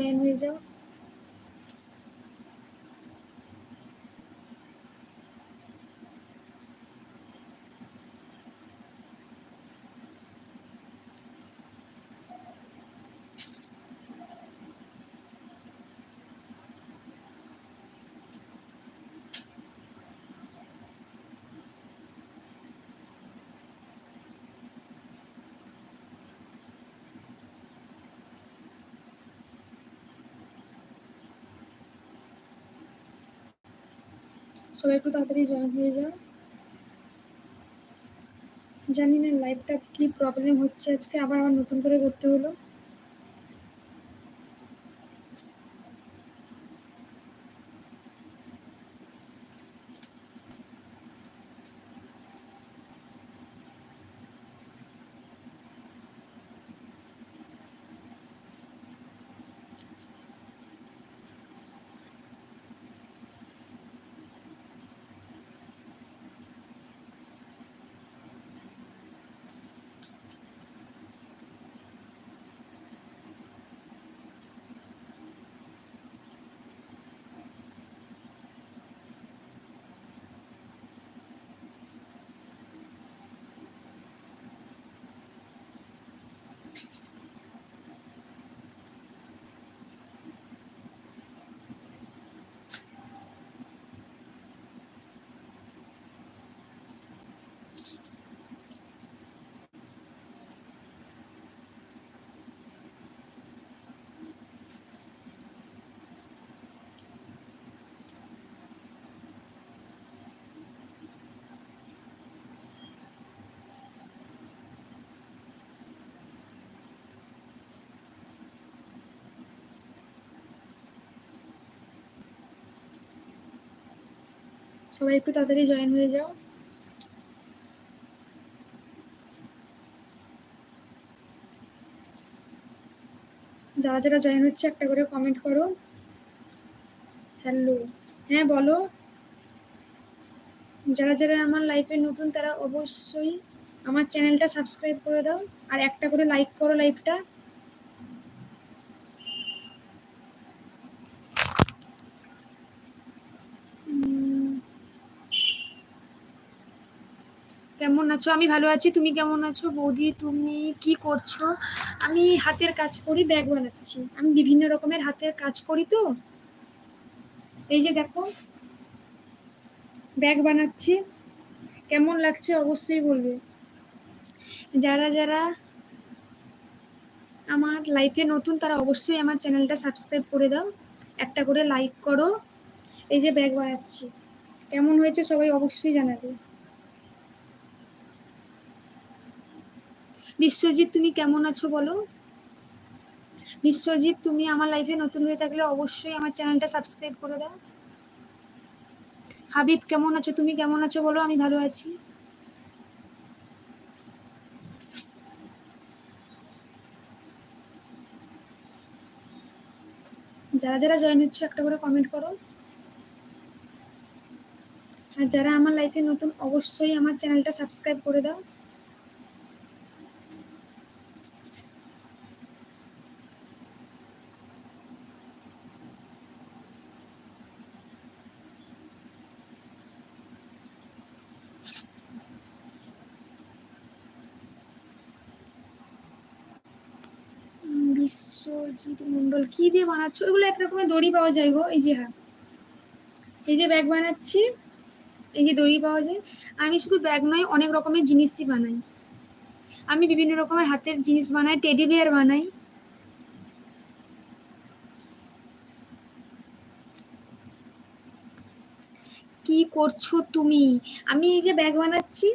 Join হয়ে যাও সবাই একটু তাড়াতাড়ি জয়েন হয়ে যাও। জানি না লাইভটা কি প্রবলেম হচ্ছে আজকে, আবার আবার নতুন করে করতে হলো। সবাই একটু তাড়াতাড়ি জয়েন হয়ে যাও। যারা যারা জয়েন হচ্ছে, একটা করে কমেন্ট করো। হ্যালো হ্যাঁ বলো। যারা যারা আমার লাইফে নতুন, তারা অবশ্যই আমার চ্যানেলটা সাবস্ক্রাইব করে দাও। আর একটা করে লাইক করো লাইভটা কেমন আছো? আমি ভালো আছি। তুমি কেমন আছো? বৌদি, তুমি কি করছ? আমি হাতের কাজ করি, ব্যাগ বানাচ্ছি। আমি বিভিন্ন রকমের হাতের কাজ করি তো। এই যে দেখো, ব্যাগ বানাচ্ছি। কেমন লাগছে অবশ্যই বলবে। যারা যারা আমার লাইফে নতুন, তারা অবশ্যই আমার চ্যানেলটা সাবস্ক্রাইব করে দাও। একটা করে লাইক করো। এই যে ব্যাগ বানাচ্ছি। কেমন হয়েছে সবাই অবশ্যই জানাবে। বিশ্বজিৎ, তুমি কেমন আছো বলো? বিশ্বজিৎ, তুমি আমার লাইফে নতুন হয়ে থাকলে অবশ্যই আমার চ্যানেলটা সাবস্ক্রাইব করে দাও। হাবিব, কেমন আছো? তুমি কেমন আছো বলো? আমি ভালো আছি। যারা যারা জয়েন হচ্ছে, একটা করে কমেন্ট করো। আর যারা আমার লাইফে নতুন, অবশ্যই আমার চ্যানেলটা সাবস্ক্রাইব করে দাও। বিশ্বজিৎ মন্ডল কি দিয়ে বানাচ্ছ? এগুলো এক রকমের দড়ি পাওয়া যায় গো, এই যে হ্যাঁ। এই যে ব্যাগ বানাচ্ছি, এই যে দড়ি পাওয়া যায়। আমি শুধু ব্যাগ নয়, অনেক রকমের জিনিসই বানাই। আমি বিভিন্ন রকমের হাতের জিনিস বানাই টেডি বিয়ার বানাই। কি করছ তুমি? আমি এই যে ব্যাগ বানাচ্ছি,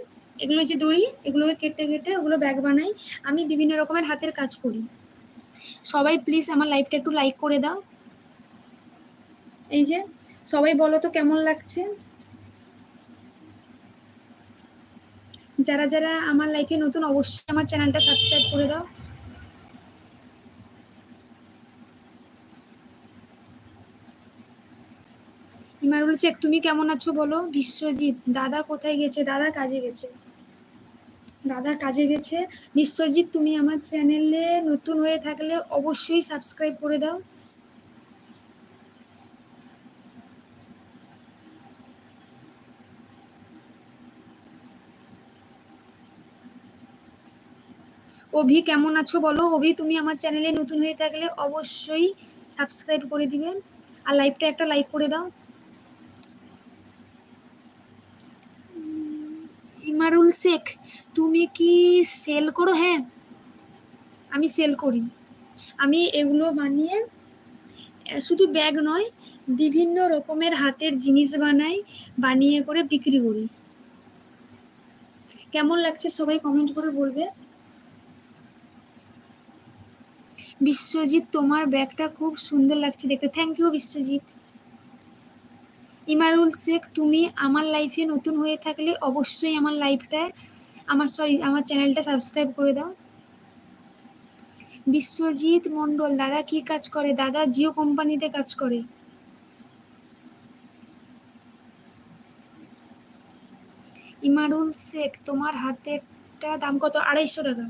এগুলো যে দড়ি, এগুলোকে কেটে কেটে ওগুলো ব্যাগ বানাই। আমি বিভিন্ন রকমের হাতের কাজ করি। সবাই প্লিজ আমার লাইভটা একটু লাইক করে দাও। এই যে, সবাই বলো তো কেমন লাগছে? যারা যারা আমার লাইফে নতুন, অবশ্যই আমার চ্যানেলটা সাবস্ক্রাইব করে দাও। ইমারুল শেখ, তুমি কেমন আছো বলো? বিশ্বজিৎ, দাদা কোথায় গেছে? দাদা কাজে গেছে। দাদা কাজে গেছে। বিশ্বজিৎ তুমি আমার চ্যানেলে নতুন হয়ে থাকলে অবশ্যই সাবস্ক্রাইব করে দাও। অভি, কেমন আছো বলো? অভি, তুমি আমার চ্যানেলে নতুন হয়ে থাকলে অবশ্যই সাবস্ক্রাইব করে দিবেন আর লাইভটা একটা লাইক করে দাও। ইমারুল শেখ, তুমি কি সেল করো? হ্যাঁ আমি সেল করি। আমি এগুলো বানিয়ে, শুধু ব্যাগ নয়, বিভিন্ন রকমের হাতের জিনিস বানাই, বানিয়ে করে বিক্রি করি। কেমন লাগছে সবাই কমেন্ট করে বলবে। বিশ্বজিৎ, তোমার ব্যাগটা খুব সুন্দর লাগছে দেখতে। Thank you Biswajit. ইমারুল শেখ, তুমি আমার লাইফে নতুন হয়ে থাকলে অবশ্যই আমার লাইফটায় আমার সরি আমার চ্যানেলটা সাবস্ক্রাইব করে দাও। বিশ্বজিৎ মণ্ডল, দাদা কি কাজ করে? দাদা জিও কোম্পানিতে কাজ করে। ইমারুল শেখ, তোমার হাতেরটা দাম কত? আড়াইশো টাকা।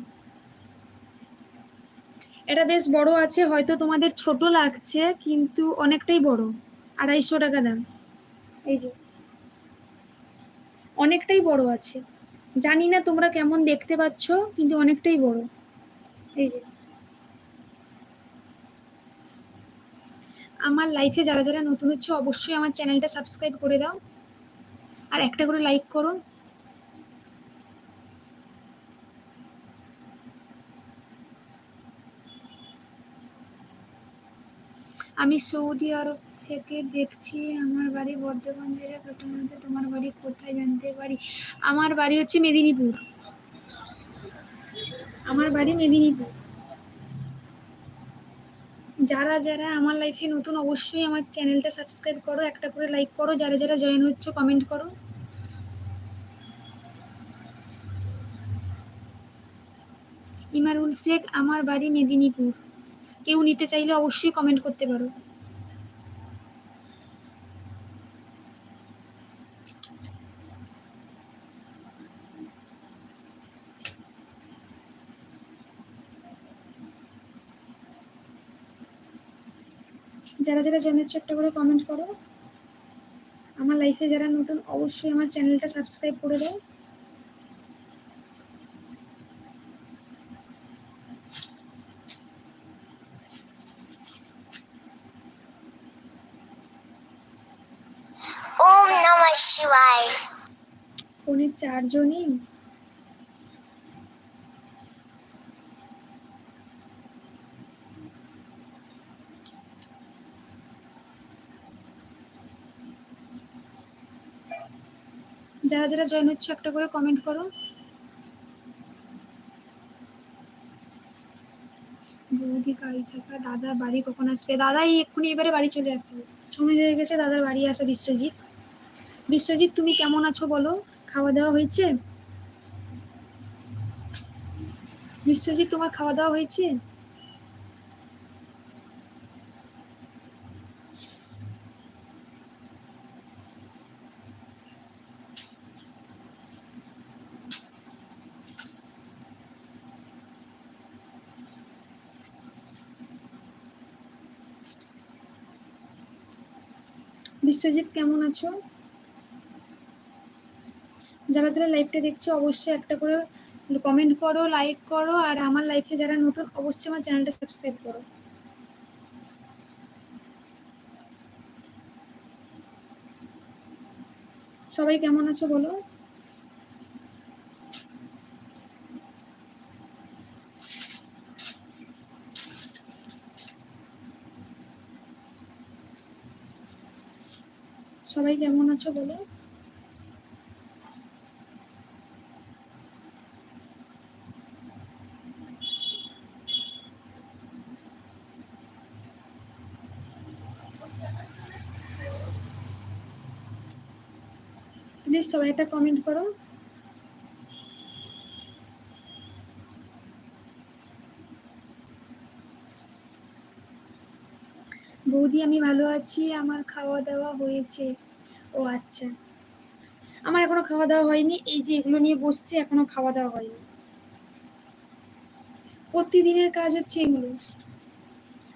এটা বেশ বড় আছে, হয়তো তোমাদের ছোট লাগছে, কিন্তু অনেকটাই বড়। আড়াইশো টাকা দাম। এই যে। অনেকটাই বড় আছে। জানি না তোমরা কেমন দেখতে পাচ্ছ, কিন্তু অনেকটাই বড়। এই যে। আমার লাইফে যারা যারা নতুন হচ্ছে, অবশ্যই আমার চ্যানেলটা সাবস্ক্রাইব করে দাও। আর একটা করে লাইক করো। আমি সৌদি আরব থেকে দেখছি আমার বাড়ি বর্ধমান জেলা কাটামারিতে তোমার বাড়ি কোথায় জানতে পারি? আমার বাড়ি হচ্ছে মেদিনীপুর। আমার বাড়ি মেদিনীপুর। যারা যারা আমার লাইফে নতুন, অবশ্যই আমার চ্যানেলটা সাবস্ক্রাইব করো, একটা করে লাইক করো, যারা যারা জয়েন হচ্ছে কমেন্ট করো। ইমারুল শেখ, আমার বাড়ি মেদিনীপুর। কেউ নিতে চাইলে অবশ্যই কমেন্ট করতে পারো। যারা যারা জানাচ্ছে একটা করে কমেন্ট করো। আমার লাইফে যারা নতুন অবশ্যই আমার চ্যানেলটা সাবস্ক্রাইব করে দাও। নমঃ শিবায়। যারা যারা জয়েন হচ্ছে একটা করে কমেন্ট করো। বৌদি গাড়ি থাকা দাদা বাড়ি কখন আসবে? দাদাই এক্ষুনি এবারে বাড়ি চলে আসবে। সময় হয়ে গেছে, দাদার বাড়ি আসা বিশ্বজিৎ। বিশ্বজিৎ, তুমি কেমন আছো বলো? খাওয়া দাওয়া হয়েছে? বিশ্বজিৎ, তোমার খাওয়া দাওয়া হয়েছে? বিশ্বজিৎ, কেমন আছো? যারা যারা লাইভটা দেখছ, অবশ্যই একটা করে কমেন্ট করো লাইক করো, আর আমার লাইফে যারা নতুন, অবশ্যই আমার চ্যানেলটা সাবস্ক্রাইব করো। সবাই কেমন আছো বলো? সবাই কেমন আছো বলো? প্লিজ সবাই একটা কমেন্ট করো। বৌদি আমি ভালো আছি, আমার খাওয়া দাওয়া হয়েছে। ও আচ্ছা। আমার এখনও খাওয়া দাওয়া হয়নি, এই যে এগুলো নিয়ে বসছে, এখনও খাওয়া দাওয়া হয়নি। প্রতিদিনের কাজ হচ্ছে এগুলো।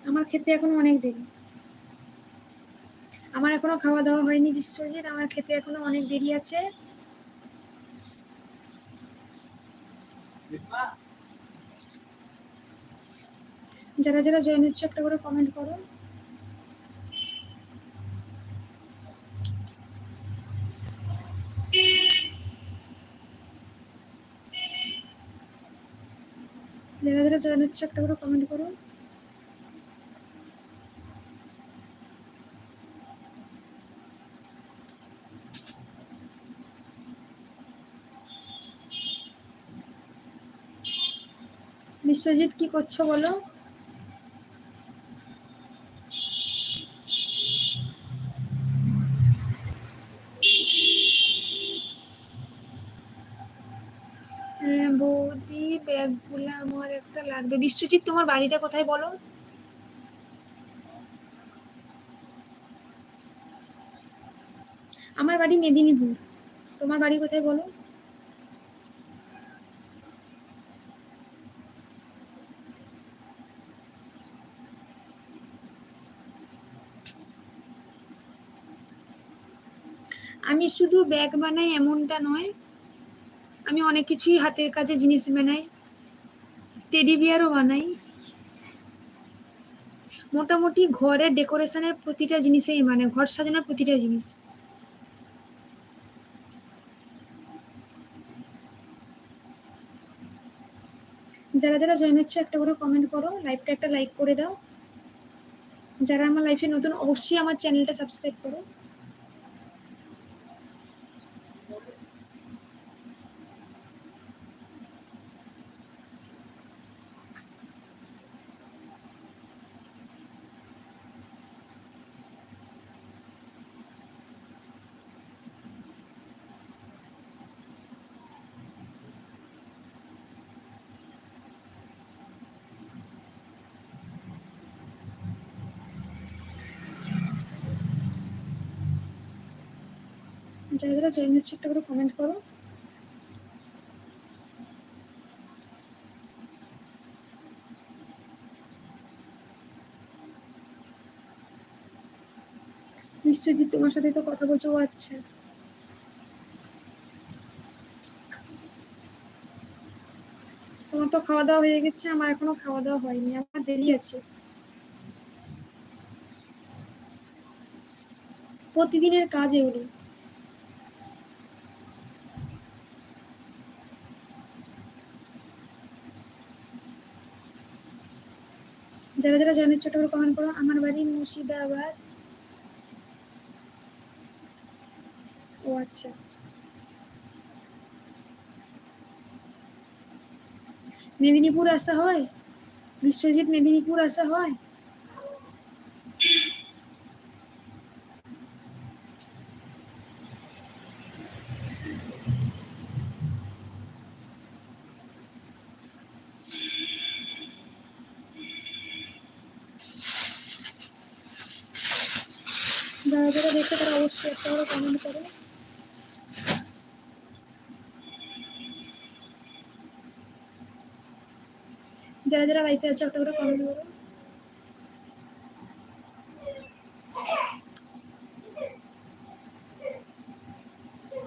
আমার খেতে এখনও অনেক দেরি। আমার এখনও খাওয়া দাওয়া হয়নি বিশ্বজিৎ, আমার খেতে এখনও অনেক দেরি আছে। যারা যারা জয়েন হচ্ছে একটা করে কমেন্ট করো। যারা যারা জয়েন হচ্ছে একটা করে কমেন্ট করুন বিশ্বজিৎ কি করছ বলো হ্যাঁ, বৌদি ব্যাগগুলো আমার একটা লাগবে। বিশ্বজিৎ, তোমার বাড়িটা কোথায় বলো? আমার বাড়ি মেদিনীপুর। তোমার বাড়ি কোথায় বলো? আমি শুধু ব্যাগ বানাই, এমনটা নয়। আমি অনেক কিছুই হাতের কাজে জিনিস বানাই। টেডি বিয়ারও বানাই। মোটামুটি ঘরের ডেকোরেশনের প্রতিটা জিনিসেই মানে ঘর সাজানোর প্রতিটা জিনিস। যারা যারা জয়েন হচ্ছে, একটা করে কমেন্ট করো লাইভটা একটা লাইক করে দাও। যারা আমার লাইফে নতুন, অবশ্যই আমার চ্যানেলটা সাবস্ক্রাইব করো। যারা জয়েন হচ্ছে একটা করে কমেন্ট করো। বিশ্বজিৎ তোমার সাথে তো কথা বলছো আচ্ছা। তোমার তো খাওয়া দাওয়া হয়ে গেছে, আমার এখনও খাওয়া দাওয়া হয়নি, আমার দেরি আছে। প্রতিদিনের কাজ এগুলো যারা যারা জানে ছোট করে কমেন্ট করো, আমার বাড়ি মুর্শিদাবাদ। ও আচ্ছা। মেদিনীপুর আসা হয়? বিশ্বজিৎ, মেদিনীপুর আসা হয়? যারা যারা দেখে তারা অবশ্যই একটা করে কমেন্ট করো। যারা যারা লাইফে আছে, একটা করে কমেন্ট করো।